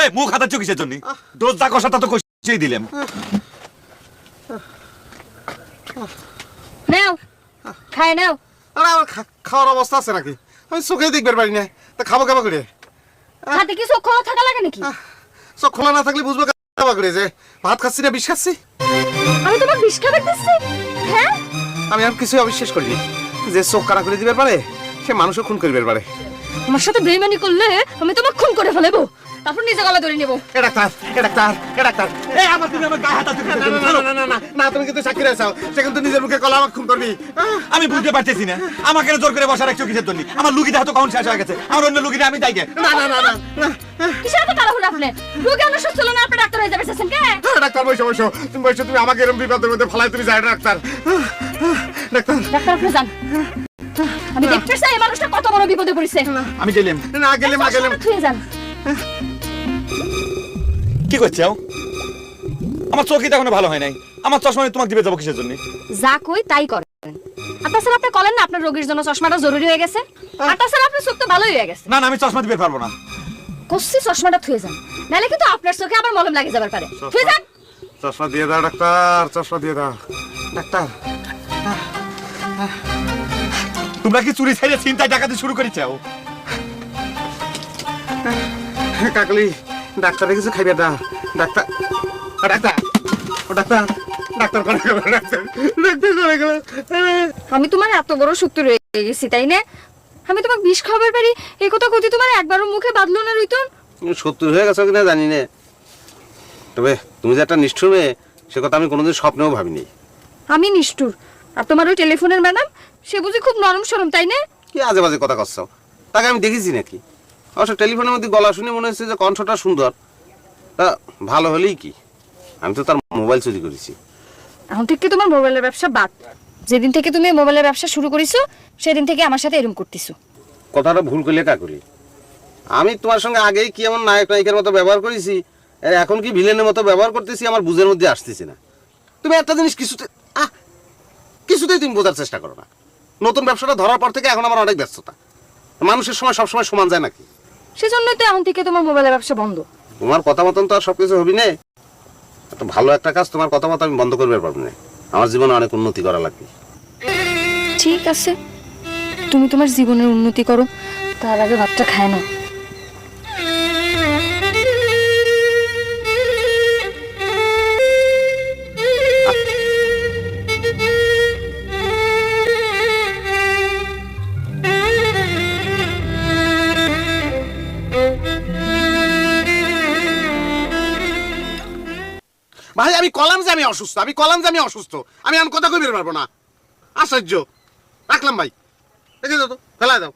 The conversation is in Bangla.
এই মুখ হাতাচ্ছ কিসের জন্য? দোষ যা কষাটা তো দিলাম। নাও। খায় নাও। আরে আমার খাওয়ার অবস্থা আছে নাকি? আমি চোখে দেখবার পারি না। তা খাব খাব করে? হাতে কি চোখ খোলা থাকা লাগে নাকি? চোখ খোলা না থাকলে বুঝব খাব করে যে ভাত খাচ্ছি না বিষ খাচ্ছি? আমি তোমার বিষ খাবার দিচ্ছি। হ্যাঁ? আমি আর কিছুই অবিশ্বাস করিনি যে চোখ কানা করে দিবার পারে সে মানুষও খুন করিবার পারে। আমার সাথে বেইমানি করলে আমি তোমার খুন করে ফেলব। তারপর নিজে গলা ধরে নেব। এ ডাক্তার এ ডাক্তার এ ডাক্তার। এই আমার তুমি আমার গায়ে হাতাচ্ছ না না না না না না না। তুমি কিন্তু সাক্ষী রয়েছাও সে কিন্তু নিজের মুখে কলা আমাকে খুন করবি আমি বুঝতে পারতেছি না। আমাকে জোর করে বসা রাখছো কিসের জন্য। আমার লুকিটা হয়তো কখন শেষ হয়ে গেছে? আমার অন্য লুকিটা আমি তাই না না না না না। কিসের এত তাড়াহুড়ো আপনি রোগী না ডাক্তার হয়ে যাবে চাচ্ছেন কে? ডাক্তার বসো বসো। তুমি বসো তুমি আমাকে এরকম বিপদের মধ্যে ফেলাই তুমি যাই না, ডাক্তার। আহ, আহ, ডাক্তার। ডাক্তার আপনি যান। আমি দেখতে এই মানুষটা কত বড় বিপদে পড়েছে। আমি গেলাম না যান। কি করছ আমার চোখই তো এখনও ভালো হয় নাই। আমার চশমা আমি তোমাকে দিবে যাব কিসের জন্য? যা কই তাই করেন। আর তাছাড়া আপনি কলেন না আপনার রোগীর জন্য চশমাটা জরুরি হয়ে গেছে? আর তাছাড়া আপনার চোখ তো ভালোই হয়ে গেছে। না না আমি চশমা দিবে পারব না। কষি চশমাটা থুয়ে যান। নাহলে কিন্তু আপনার চোখে আবার মলম লাগে যাবার পারে। থুয়ে যান। চশমা দিয়ে দাও ডাক্তার চশমা দিয়ে দাও। ডাক্তার তোমরা কি চুরি ছাইড়ে চিন্তায় ডাকাতি শুরু করেছ? কাকলি ডাক্তারে কিছু খাইবে দা। ডাক্তার ও, ডাক্তার ও ডাক্তার ডাক্তার করে গেল ডাক্তার ডাক্তার করে গেল। আমি তোমার এত বড় শক্তি রয়ে গেছি তাই না? আমি তোমাকে বিষ খাবার পারি এই কথা কতি তোমার একবারও মুখে বাঁধলো না রইতন সত্তর হয়ে গেছো কিনা জানি না। তবে তুমি যে একটা নিষ্ঠুর মেয়ে সে কথা আমি কোনোদিন স্বপ্নেও ভাবিনি। আমি নিষ্ঠুর। আর তোমার ওই টেলিফোনের ম্যাডাম সে বুঝি খুব নরম সরম তাই না? কি আজে বাজে কথা করছ তাকে আমি দেখেছি নাকি? অবশ্য টেলিফোনের মধ্যে গলা শুনে মনে হচ্ছে যে কণ্ঠটা সুন্দর। তা ভালো হলেই কি? আমি তো তার মোবাইল চুরি করেছি। এখন থেকে তোমার মোবাইলের ব্যবসা বাদ? যেদিন থেকে তুমি মোবাইলের ব্যবসা শুরু করেছ সেদিন থেকে আমার সাথে এরকম করতেছো। কথাটা ভুল করলে কা করি? আমি তোমার সঙ্গে আগেই কি এমন নায়ক নায়িকার মতো ব্যবহার করেছি? আর এখন কি ভিলেনের মতো ব্যবহার করতেছি আমার বুঝের মধ্যে আসতেছে না। তুমি একটা জিনিস কিছুতে আহ কিছুতেই তুমি বোঝার চেষ্টা করো না। নতুন ব্যবসাটা ধরার পর থেকে এখন আমার অনেক ব্যস্ততা। মানুষের সময় সবসময় সমান যায় নাকি? সেজন্যই তো এখন থেকে তোমার মোবাইলের ব্যবসা বন্ধ। তোমার কথা মতন তো আর সবকিছু হবি না। তো ভালো একটা কাজ তোমার কথা মতো আমি বন্ধ করবে পারব না। আমার জীবনে অনেক উন্নতি করা লাগবে। ঠিক আছে। তুমি তোমার জীবনের উন্নতি করো। তার আগে ভাতটা খায় না ভাই, আমি কলাম যে আমি অসুস্থ, আমি কলাম যে আমি অসুস্থ, আমি এখন কথা কই বের পারব না। আশ্চর্য। রাখলাম ভাই। দেখে দাও তো? ফেলা দাও।